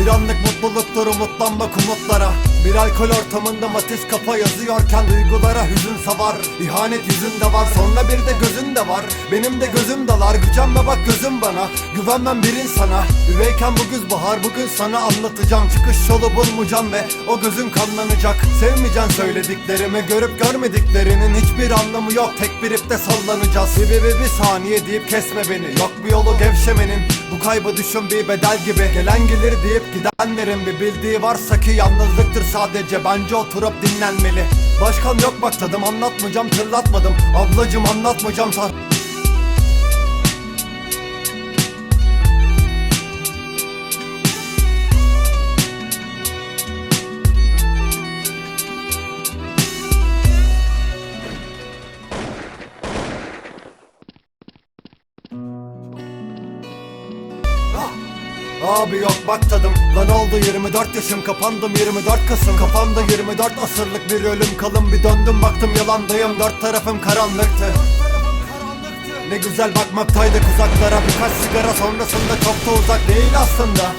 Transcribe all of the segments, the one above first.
Bir anlık mutluluktur umutlanmak umutlara Bir alkol ortamında matiz kafa yazıyorken Duygulara hüzün savar. İhanet yüzünde var sonra bir de gözünde var. Benim de gözüm dalar gücenme bak gözüm bana. Güvenmem bir insana. Üveyken bu güz bahar bugün sana anlatacağım. Çıkış yolu bulmayacağım ve o gözün kanlanacak. Sevmeyeceksin söylediklerimi görüp görmediklerinin Hiçbir anlamı yok. Tek bir ipte sallanacağız. Bir, bir, bir, bir saniye deyip kesme beni. Yok bir yolu gevşemenin Bu kaybı düşün bir bedel gibi. Gelen gelir deyip gidenlerin bir bildiği varsa ki Yalnızlıktır sadece. Bence oturup dinlenmeli. Başkan yok bak tadım anlatmayacağım tırlatmadım. Ablacım anlatmayacağım sar Abi yok bak tadım. Lan oldu 24 yaşım kapandım 24 Kasım. Kafamda 24 asırlık bir ölüm kalın Bir döndüm baktım yalandayım. Dört tarafım karanlıktı. Ne güzel bakmaktaydı uzaklara Birkaç sigara sonrasında çok da uzak değil aslında.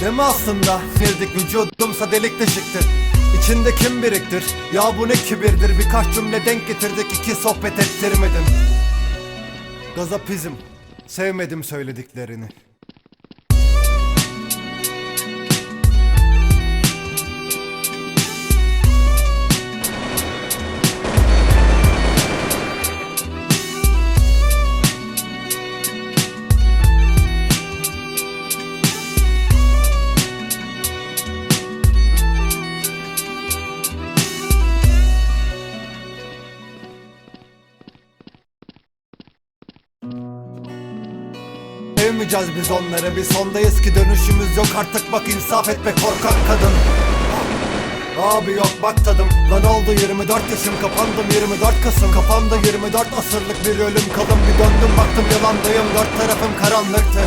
Değil mi aslında? Girdik vücudumsa delik deşiktir. İçinde kim biriktir? Ya bu ne kibirdir? Birkaç cümle denk getirdik iki sohbet ettirmedin. Gazapizm. Sevmedim söylediklerini Sevmeyeceğiz biz onları. Bir sondayız ki dönüşümüz yok. Artık bak insaf et be korkak kadın. Abi yok bak tadım. Lan oldu 24 yaşım kapandım 24 Kasım. Kafamda 24 asırlık bir ölüm kalın. Bir döndüm baktım yalandayım dört tarafım karanlıktı.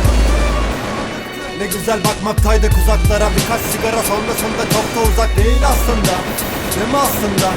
Ne güzel bakmaktaydık uzaklara. Birkaç sigara sonrasında çok da uzak değil aslında. Değil mi aslında?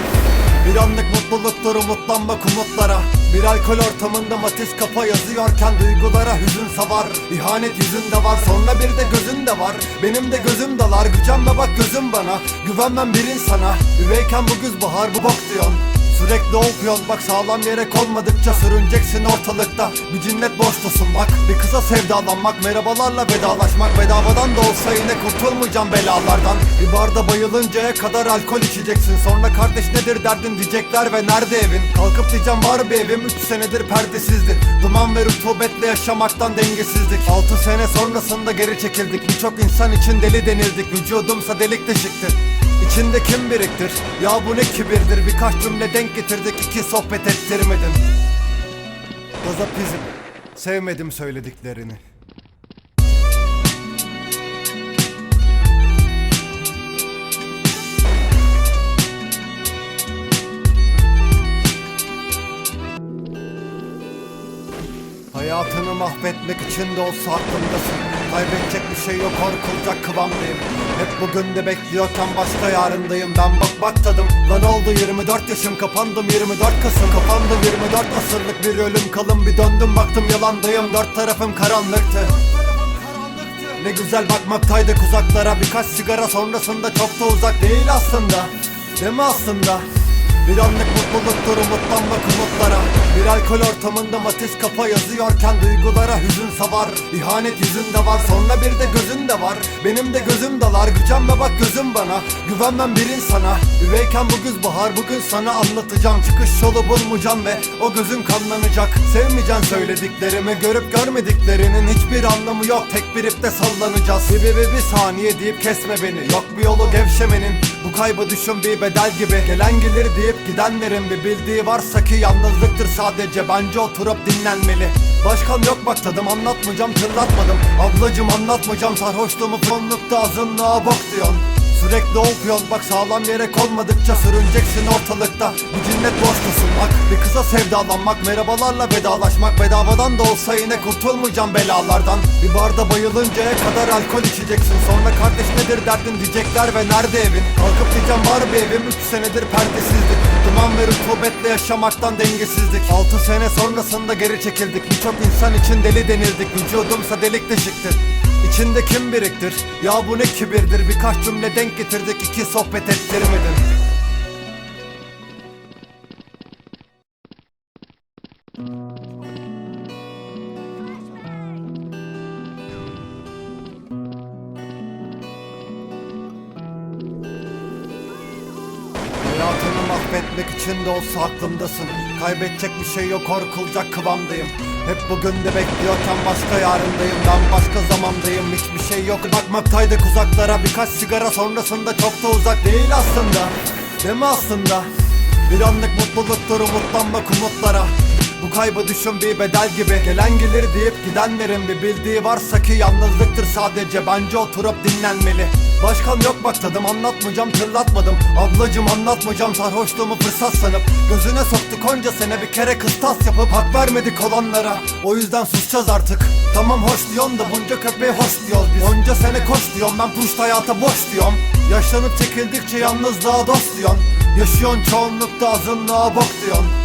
Bir anlık mutluluktur umutlanmak umutlara Bir alkol ortamında matiz kafa yazıyorken Duygulara hüzün savar. İhanet yüzünde var sonra bir de gözünde var. Benim de gözüm dalar gücenme bak gözüm bana. Güvenmem bir insana. Üveyken bu güz bahar bu bok diyorsun Sürekli okuyorsun bak sağlam yere konmadıkça sürüneceksin ortalıkta. Bir cinnet boştasın bak. Bir kıza sevdalanmak merhabalarla vedalaşmak. Bedavadan da olsa yine kurtulmayacağım belalardan. Bir barda bayılıncaya kadar alkol içeceksin. Sonra kardeş nedir derdin diyecekler ve nerede evin? Kalkıp diyeceğim var bir evim 3 senedir perdesizdi Duman ve rutubetle yaşamaktan dengesizlik. 6 sene sonrasında geri çekildik. Birçok insan için deli denildik. Vücudumsa delik deşikti İçinde kim biriktir? Ya bu ne kibirdir? Birkaç cümle denk getirdik iki sohbet ettirmedin Gazapizm Sevmedim söylediklerini Hayatını mahvetmek için de olsa aklımdasın. Kaybedecek bir şey yok korkulacak kıvamdayım. Hep bugün de bekliyorken başka yarındayım. Ben bak bak tadım. Lan oldu 24 yaşım kapandım 24 Kasım. Kafamda 24 asırlık bir ölüm kalın Bir döndüm. Baktım yalandayım dört tarafım karanlıktı. Ne güzel bakmaktaydık uzaklara. Birkaç sigara sonrasında çok da uzak değil aslında. Değil mi aslında? Bir anlık mutluluktur umutlanmak umutlara. Bir alkol ortamında matiz kafa yazıyorken Duygulara hüzün savar. İhanet yüzünde var sonra bir de gözünde var. Benim de gözüm dalar gücenme bak gözüm bana. Güvenmem bir insana. Üveyken bu güz bahar bugün sana anlatacağım. Çıkış yolu bulmayacağım ve o gözün kanlanacak. Sevmeyeceksin söylediklerimi görüp görmediklerinin Hiçbir anlamı yok. Tek bir ipte sallanacağız. Bir, bir, bir, saniye deyip kesme beni. Yok bir yolu gevşemenin Bu düşün bir bedel gibi. Gelen gelir deyip gidenlerin bir bildiği varsa ki Yalnızlıktır sadece. Bence oturup dinlenmeli. Başkan yok bak tadım anlatmayacağım tırlatmadım. Ablacım anlatmayacağım sarhoşluğumu fonlukta azınlığa bak diyorsun Sürekli okuyorsun bak sağlam yere konmadıkça sürüneceksin ortalıkta. Bir cinnet boştasın bak bir kıza sevdalanmak Merhabalarla vedalaşmak. Bedavadan da olsa yine kurtulmayacağım belalardan. Bir barda bayılıncaya kadar alkol içeceksin. Sonra kardeş nedir derdin diyecekler ve nerede evin? Kalkıp diyeceğim var bir evim 3 senedir perdesizdik Duman ve rutubetle yaşamaktan dengesizlik. 6 sene sonrasında geri çekildik. Birçok insan için deli denildik. Vücudumsa delik deşikti İçinde kim biriktir? Ya bu ne kibirdir? Birkaç cümle denk getirdik iki sohbet ettirmedin Mahvetmek için de olsa aklımdasın. Kaybedecek bir şey yok korkulacak kıvamdayım. Hep bugün de bekliyorken başka yarındayım. Ben başka zamandayım hiçbir şey yok. Bakmaktaydık uzaklara. Birkaç sigara sonrasında çok da uzak değil aslında. Değil mi aslında? Bir anlık mutluluktur umutlanmak umutlara. Bu kaybı düşün bir bedel gibi. Gelen gelir deyip gidenlerin bir bildiği varsa ki Yalnızlıktır sadece. Bence oturup dinlenmeli Başkan yok bak tadım anlatmayacağım tırlatmadım. Ablacım anlatmayacağım sarhoşluğumu fırsat sanıp. Gözüne soktuk onca sene bir kere kıstas yapıp Hak vermedik olanlara. O yüzden susacağız artık. Tamam hoş diyorsun da bunca köpeği hoş diyoruz biz. Onca sene koş diyorum ben puşt hayata boş diyorum. Yaşlanıp çekildikçe yalnızlığa dost diyorsun. Yaşıyorsun çoğunlukta azınlığa bok diyorsun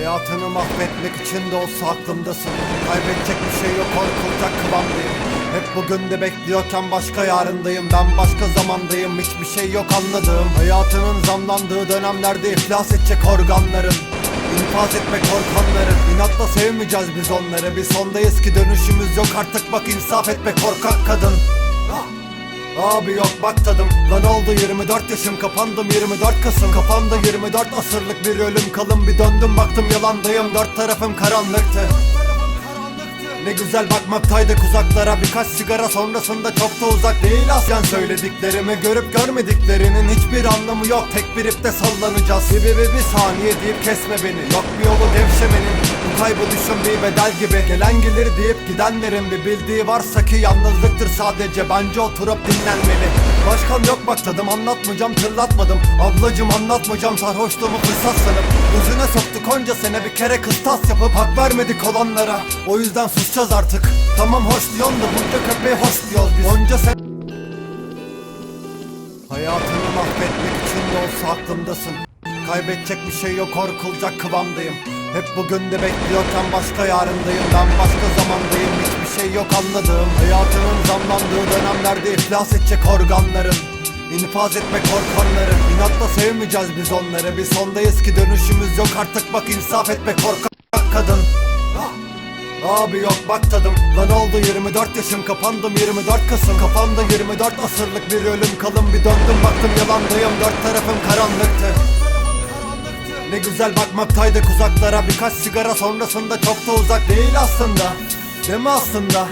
Hayatını mahvetmek için de olsa aklımdasın. Kaybedecek bir şey yok korkulacak kıvamdayım Hep bugün de bekliyorken başka yarındayım. Ben başka zamandayım hiçbir şey yok anladığım Hayatının zamlandığı dönemlerde iflas edecek organların İnfaz etme korkanları İnatla sevmeyeceğiz biz onları. Bir sondayız ki dönüşümüz yok artık bak insaf etme korkak kadın! Abi yok bak tadım. Lan oldu 24 yaşım kapandım 24 Kasım. Kafamda 24 asırlık bir ölüm kalın Bir döndüm baktım yalandayım. Dört tarafım karanlıktı. Ne güzel bakmaktaydık uzaklara Birkaç sigara sonrasında çok da uzak değil aslen Söylediklerimi görüp görmediklerinin hiçbir anlamı yok. Tek bir ipte sallanacağız. Bir bir bir, bir saniye deyip kesme beni. Yok bir yolu devşemenin Düşün bir bedel gibi. Gelen gelir deyip gidenlerin bir bildiği varsa ki Yalnızlıktır sadece. Bence oturup dinlenmeli. Başkan yok bak tadım anlatmayacağım tırlatmadım. Ablacım anlatmayacağım sarhoşluğumu fırsat sanıp. Gözüne soktuk onca sene bir kere kıstas yapıp Hak vermedik olanlara. O yüzden susacağız artık. Tamam hoş diyorsun da bunca köpeği hoş diyoruz biz. Onca sen Hayatını mahvetmek için de olsa aklımdasın Kaybedecek bir şey yok korkulacak kıvamdayım Hep bugün de bekliyorken başka yarındayım. Ben başka zamandayım. Hiçbir şey yok anladığım Hayatının zamlandığı dönemlerde iflas edecek organların İnfaz etme korkanları İnatla sevmeyeceğiz biz onları. Bir sondayız ki dönüşümüz yok. Artık bak insaf etme korkak kadın. Ah! Abi yok bak tadım. Lan oldu 24 yaşım kapandım 24 Kasım. Kafamda 24 asırlık bir ölüm kalın. Bir döndüm baktım yalandayım. Dört tarafım karanlıktı ne güzel bakmaktaydık uzaklara Birkaç sigara sonrasında çok da uzak değil aslında. Değil mi aslında?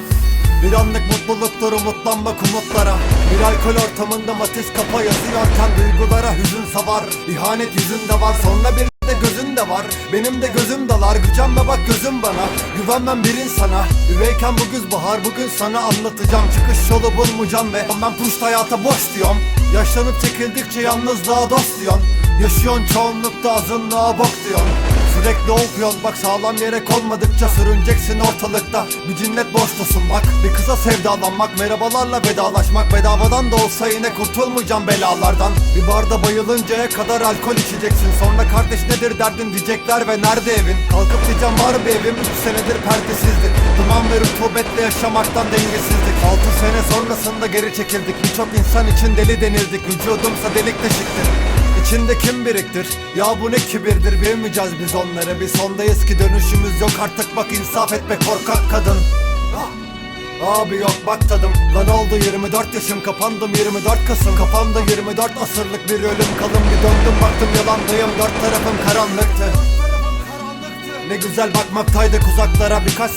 Bir anlık mutluluktur umutlanmak umutlara Bir alkol ortamında matiz kafa yazıyorken Duygulara hüzün savar. İhanet yüzünde var sonra bir de gözün de var. Benim de gözüm dalar gücenme bak gözüm bana. Güvenmem bir insana. Üveyken bu güz bahar bugün sana anlatacağım. Çıkış yolu bulmayacağım ve Ben puşt hayata boş diyorum. Yaşlanıp çekildikçe yalnızlığa dost diyorsun Yaşıyorsun çoğunlukta azınlığa bok diyorsun. Sürekli okuyorsun bak sağlam yere konmadıkça sürüneceksin ortalıkta. Bir cinnet boştasın bak. Bir kıza sevdalanmak Merhabalarla vedalaşmak. Bedavadan da olsa yine kurtulmayacağım belalardan. Bir barda bayılıncaya kadar alkol içeceksin. Sonra kardeş nedir derdin diyecekler ve nerede evin? Kalkıp diyeceğim var bir evim? 3 senedir perdesizdik. Duman ve rutubetle yaşamaktan dengesizdik. 6 sene sonrasında geri çekildik. Birçok insan için deli denildik. Vücudumsa delik deşiktir İçinde kim biriktir? Ya bu ne kibirdir? Bilmeyeceğiz biz onları. Bir sondayız ki dönüşümüz yok. Artık bak insaf etme korkak kadın. Ah! Abi yok bak tadım. Lan oldu 24 yaşım kapandım 24 Kasım. Kafamda 24 asırlık bir ölüm kalın Bir döndüm baktım yalandayım. Dört tarafım karanlıktı. Ne güzel bakmaktaydık uzaklara. Birkaç